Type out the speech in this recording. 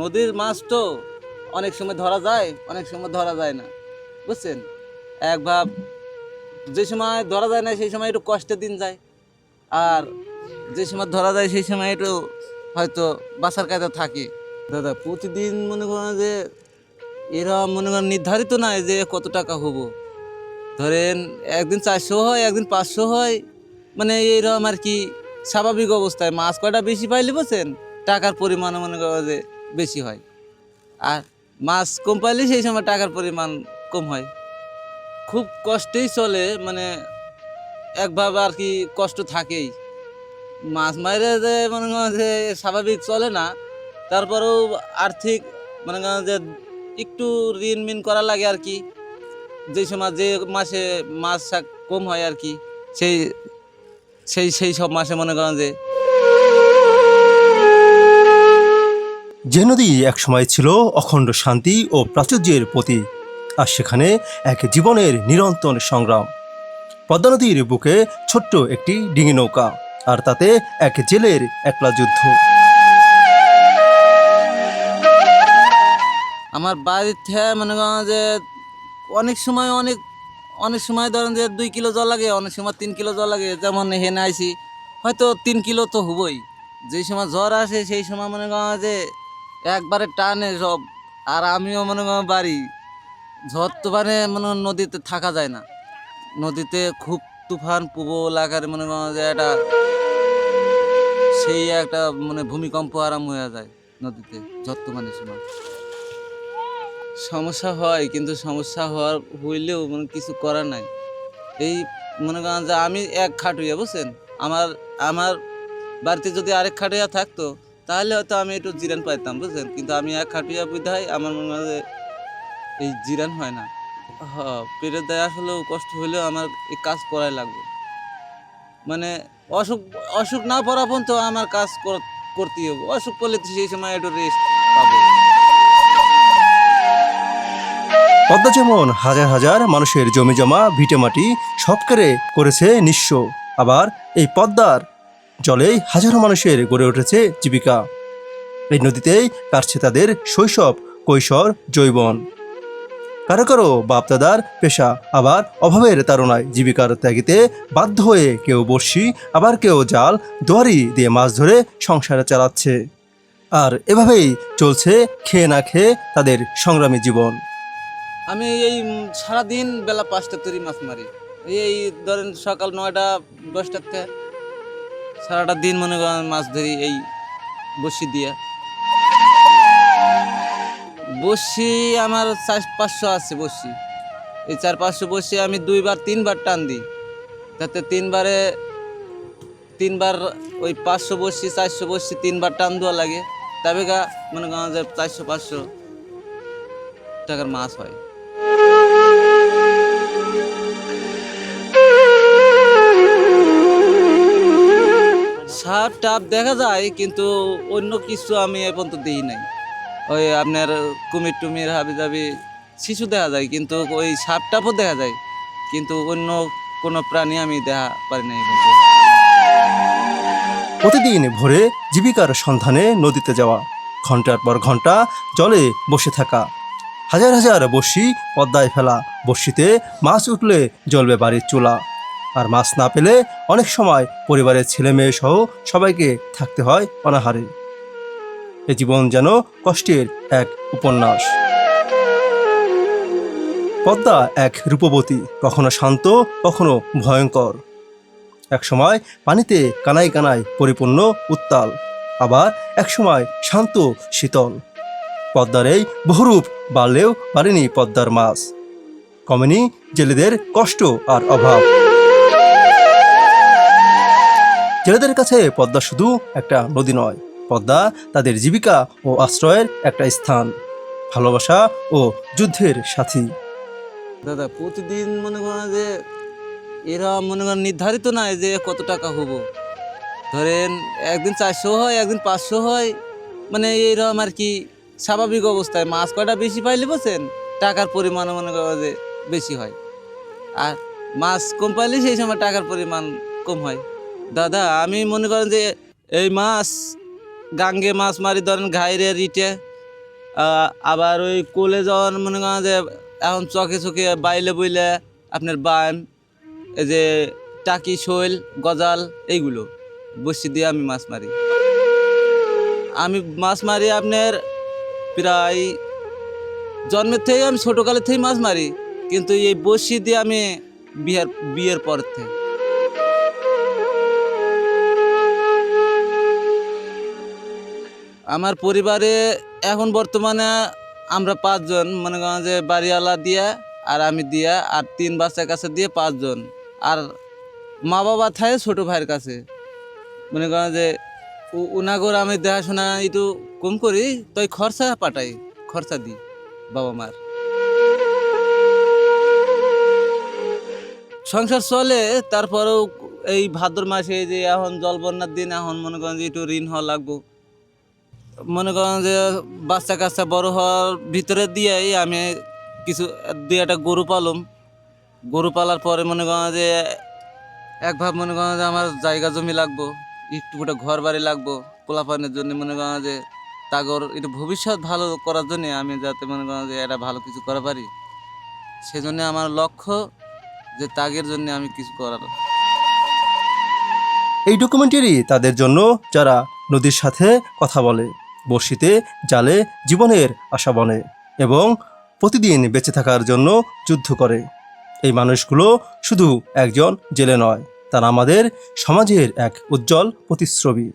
নদীর মাছ তো অনেক সময় ধরা যায়, অনেক সময় ধরা যায় না। বুঝছেন? এক ভাব, যে সময় ধরা যায় না, সেই সময় একটু কষ্টের দিন যায়। আর যে সময় ধরা যায়, সেই সময় একটু হয়তো বাসার কায়দা থাকে। দাদা, প্রতিদিন মনে করেন যে, এরা মনে করেন নির্ধারিত নয় যে কত টাকা হব। ধরেন একদিন চারশো হয়, একদিন পাঁচশো হয় মানে এইরকম আর কি স্বাভাবিক অবস্থায়। মাছ কয়টা বেশি পাইলে বলছেন টাকার পরিমাণ মনে করো যে বেশি হয়। আর মাছ কম পাইলে সেই সময় টাকার পরিমাণ কম হয়। খুব কষ্টেই চলে মানে একভাবে আর কি কষ্ট থাকেই। মাছ মারে যে মনে যে স্বাভাবিক চলে না, তারপরেও আর্থিক মনে যে একটু ঋণ মিন করা লাগে আর কি। যে সময় যে মাসে মাছ কম হয় আর কি, সেই সেই সেই সব মাসে মনে করেন যে যে নদী একসময় ছিল অখণ্ড শান্তি ও প্রাচুর্যের প্রতীক আর সেখানে এক জীবনের নিরন্তর সংগ্রাম। পদ্মা নদীর বুকে ছোট্ট একটি ডিঙি নৌকা, আর তাতে এক জেলের একলা যুদ্ধ। আমার বাড়ির থেকে মনে করেন যে অনেক সময় অনেক অনেক সময় ধরেন যে দুই কিলো জল লাগে, অনেক সময় তিন কিলো জল লাগে, যেমন হেনে আইছি, হয়তো তিন কিলো তো হবই। যেই সময় জ্বর আসে, সেই সময় মনে করেন যে একবারে টানে সব। আর আমিও মনে করেন বাড়ি। ঝড় মনে করেন নদীতে থাকা যায় না। নদীতে খুব তুফান, প্রবল আকারে মনে যে একটা সেই একটা মানে ভূমিকম্প আরাম হয়ে যায় নদীতে, ঝড় তুফানের সময়। সমস্যা হয়, কিন্তু সমস্যা হওয়ার হইলেও মানে কিছু করার নাই। এই মনে করেন যে আমি এক খাটুইয়া বুঝছেন? আমার আমার বাড়িতে যদি আরেক খাটুইয়া থাকতো তাহলে হয়তো আমি একটু জিরান পাইতাম বুঝলেন কিন্তু আমি এক খাটুইয়া বিধায় আমার মনে হয় এই জিরান হয় না। হ পেটের দায় আসলেও কষ্ট হলেও আমার এই কাজ করাই লাগবে। মানে অসুখ অসুখ না পড়া পর্যন্ত আমার কাজ কর- করতেই হবে। অসুখ পড়লে তো সেই সময় একটু রেস্ট পাবো। পদ্মা যেমন হাজার হাজার মানুষের জমি জমা ভিটেমাটি সবকেরে করেছে নিঃস্ব। আবার এই পদ্মার জলেই হাজারো মানুষের গড়ে উঠেছে জীবিকা। এই নদীতেই কাটছে তাদের শৈশব, কৈশোর জৈবন কারও কারও বাপদাদার পেশা, আবার অভাবের তাড়নায় জীবিকার ত্যাগিতে বাধ্য হয়ে কেউ বর্ষি আবার কেউ জাল, দোয়ারি দিয়ে মাছ ধরে সংসার চালাচ্ছে। আর এভাবেই চলছে খেয়ে না খেয়ে তাদের সংগ্রামী জীবন। আমি এই সারাদিন বেলা পাঁচটা তৈরি মাছ মারি। এই ধরেন সকাল নয়টা, দশটার থেকে সারাটা দিন মনে করেন মাছ ধরি এই বসি দিয়ে। বসি আমার চার পাঁচশো আছে বসি। এই চার পাঁচশো বসি আমি দুইবার, তিনবার টান দিই। তাতে তিনবারে, তিনবার ওই পাঁচশো বসি, চারশো বসি তিনবার টান দেওয়া লাগে। তবে গা মনে করেন যে চারশো, পাঁচশো টাকার মাছ হয়। সাপ টাপ দেখা যায়, কিন্তু অন্য কিছু আমি এ পর্যন্ত দিই নাই। ওই আপনার কুমির টুমির হাবি জাবি শিশু দেখা যায়, কিন্তু ওই সাপ টাপও দেখা যায়, কিন্তু অন্য কোনো প্রাণী আমি দেখা পারি নাই প্রতিদিন ভোরে জীবিকার সন্ধানে নদীতে যাওয়া, ঘণ্টার পর ঘণ্টা জলে বসে থাকা, হাজার হাজার বড়শি পদ্মায় ফেলা, বড়শিতে মাছ উঠলে জ্বলবে বাড়ির চুলা। আর মাছ না পেলে অনেক সময় পরিবারের ছেলে মেয়ে সহ সবাইকে থাকতে হয় অনাহারে। এ জীবন যেন কষ্টের এক উপন্যাস। পদ্মা এক রূপবতী, কখনো শান্ত, কখনো ভয়ঙ্কর। একসময় পানিতে কানায় কানায় পরিপূর্ণ উত্তাল, আবার একসময় শান্ত, শীতল। পদ্মার এই বহুরূপ বাড়লেও পারেনি পদ্মার মাছ। কমেনি জেলেদের কষ্ট আর অভাব। জেলেদের কাছে পদ্মা শুধু একটা নদী নয়। পদ্মা তাদের জীবিকা ও আশ্রয়ের একটা স্থান। ভালোবাসা ও যুদ্ধের সাথী। দাদা, প্রতিদিন মনে করেন যে এরা মনে করেন নির্ধারিত নয় যে কত টাকা হব। ধরেন একদিন চারশো হয়, একদিন পাঁচশো হয়। মানে এইরকম আর কি স্বাভাবিক অবস্থায়। মাছ কয়টা বেশি পাইলে বলছেন? টাকার পরিমাণ মনে করেন যে বেশি হয়। আর মাছ কম পাইলে সেই সময় টাকার পরিমাণ কম হয়। দাদা, আমি মনে করেন যে এই মাছ, গাঙ্গে মাছ মারি ধরেন ঘাইরে, রিটে আবার ওই কোলে যাওয়ার মনে করেন যে এখন চকে চকে বাইলে বইলে আপনার বান, এই যে টাকি, শৈল, গজাল, এইগুলো বসি দিয়ে আমি মাছ মারি। আমি মাছ মারি আপনার প্রায় জন্মের থেকে আমি ছোটোকালের থেকেই মাছ মারি, কিন্তু এই বসি দিয়ে আমি বিয়ের বিয়ের পর থেকে। আমার পরিবারে এখন বর্তমানে আমরা পাঁচজন, মনে করেন যে বাড়িওয়ালা দিয়ে আর আমি দিয়া আর তিন বাচ্চার কাছে দিয়ে পাঁচজন। আর মা বাবা থাকে ছোটো ভাইয়ের কাছে। মনে করেন যে উনাগর আমি দেখাশোনা একটু কম করি, তাই খরচা পাঠাই, খরচা দিই বাবা মার। সংসার চলে, তারপরেও এই ভাদ্র মাসে যে এখন জল বন্যার দিন, এখন মনে করেন যে একটু ঋণ হওয়া লাগবো। মনে করেন যে বাচ্চা কাচ্চা বড় হওয়ার ভিতরে দিয়েই আমি কিছু, দুই একটা গরু পালম। গরু পালার পরে মনে করেন যে এক ভাব মনে করেন যে আমার জায়গা জমি লাগবো, একটু গোটা ঘর বাড়ি লাগবো, পোলাপানের জন্য মনে করেন যে তাগর একটু ভবিষ্যৎ ভালো করার জন্য আমি যাতে মনে করেন যে এটা ভালো কিছু করা পারি। সেজন্য আমার লক্ষ্য যে তাগের জন্য আমি কিছু করার। এই ডকুমেন্টারি তাদের জন্য যারা নদীর সাথে কথা বলে। বড়শিতে জালে জীবনের আশা বনে এবং প্রতিদিন বেঁচে থাকার জন্য যুদ্ধ করে। এই মানুষগুলো শুধু একজন জেলে নয়, তারা আমাদের সমাজের এক উজ্জ্বল প্রতিচ্ছবি